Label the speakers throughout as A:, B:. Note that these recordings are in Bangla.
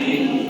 A: me.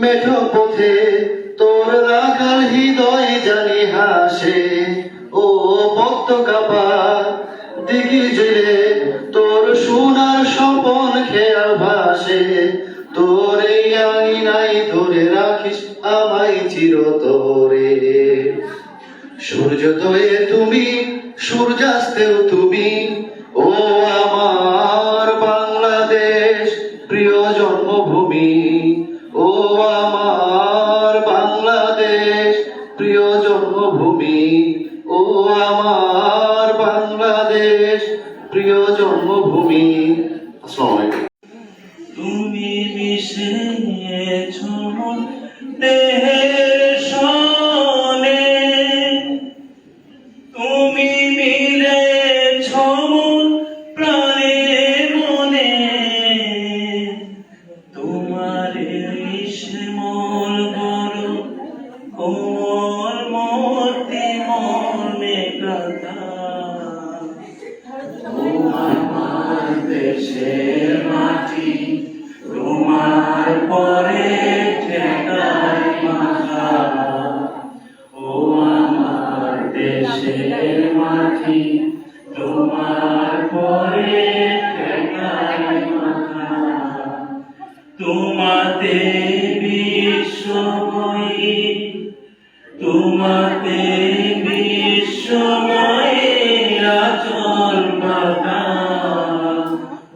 A: মেঠো পথে, তোর রাখাল হৃদয় জানি হাসে। ও ভক্ত কাপা, দিঘির জেলে তোর সোনার স্বপন খেয়াল ভাসে। তোর এই আঙিনাই ধরে রাখিস আমাই আমায় চিরতরে। সূর্যোদয়ে তুমি, সূর্যাস্তেও তুমি, ও জন্মভূমি ও আমার
B: মূর্তি মনে কথা তোমার দেশের মাটি, তোমার পরে ঠেকায় মাথা। ও দেশের মাটি, তোমার পরে ঠেকায় মাথা। তোমাতে বিশ্বময়ী তোমাতে বিশ্বময় আচল বাধা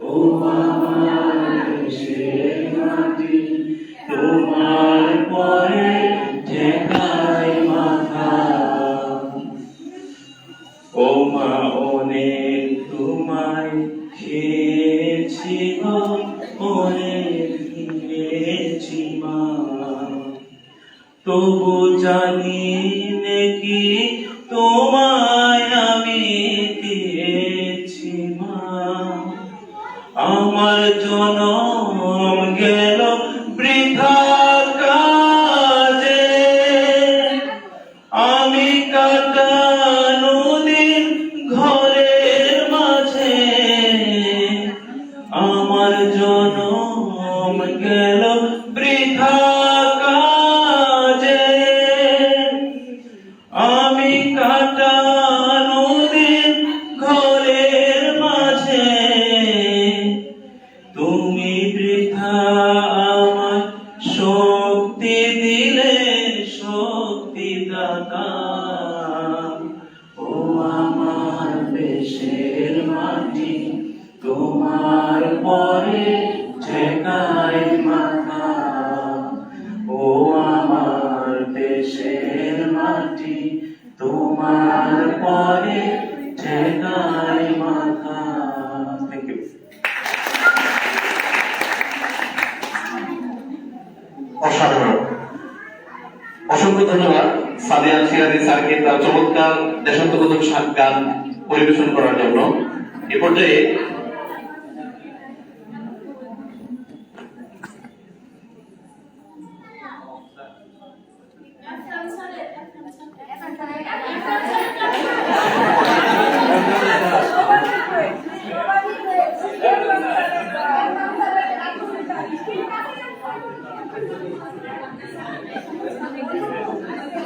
B: ও আমার দেশের মাটি, তোমার পরে ঠেকায় মাথা। ও মা অনেক তোমায় খেয়েছি তবু জানি নাকি তোমায় আমি দিয়েছি মা। আমার জনম গেল বৃথা কাজে। আমি কাটানো দিন ঘরের মাঝে। আমার জনম গেল
C: Uh...
D: অসাধারণ অসংখ্য ধন্যবাদ সাদিয়া সিরাজি স্যারকে তার চমৎকার দেশাত্মবোধক গান পরিবেশন করার জন্য। এ পর্যায়ে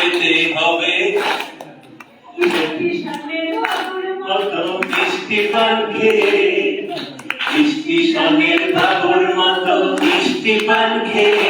C: যেতে হবে। কত বৃষ্টি পানকে বৃষ্টি সঙ্গে বাবুর মিষ্টি
B: বৃষ্টি পানকে।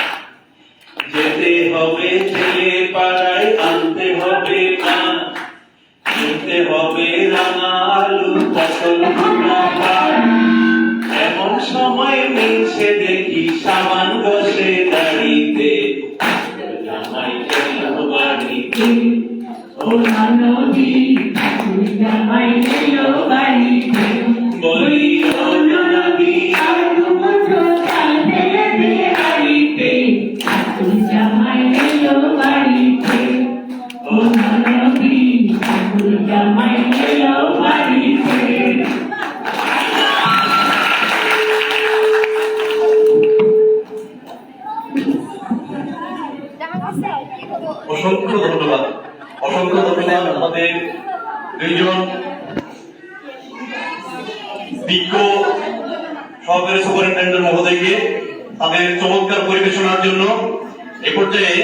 B: You.
D: অসংখ্য ধন্যবাদ। অসংখ্য ধন্যবাদ আমাদের দুইজন বিজ্ঞ সহকারী সুপারিনটেন্ডেন্ট মহোদয়কে তাদের চমৎকার পরিবেশনার জন্য। এ পর্যায়ে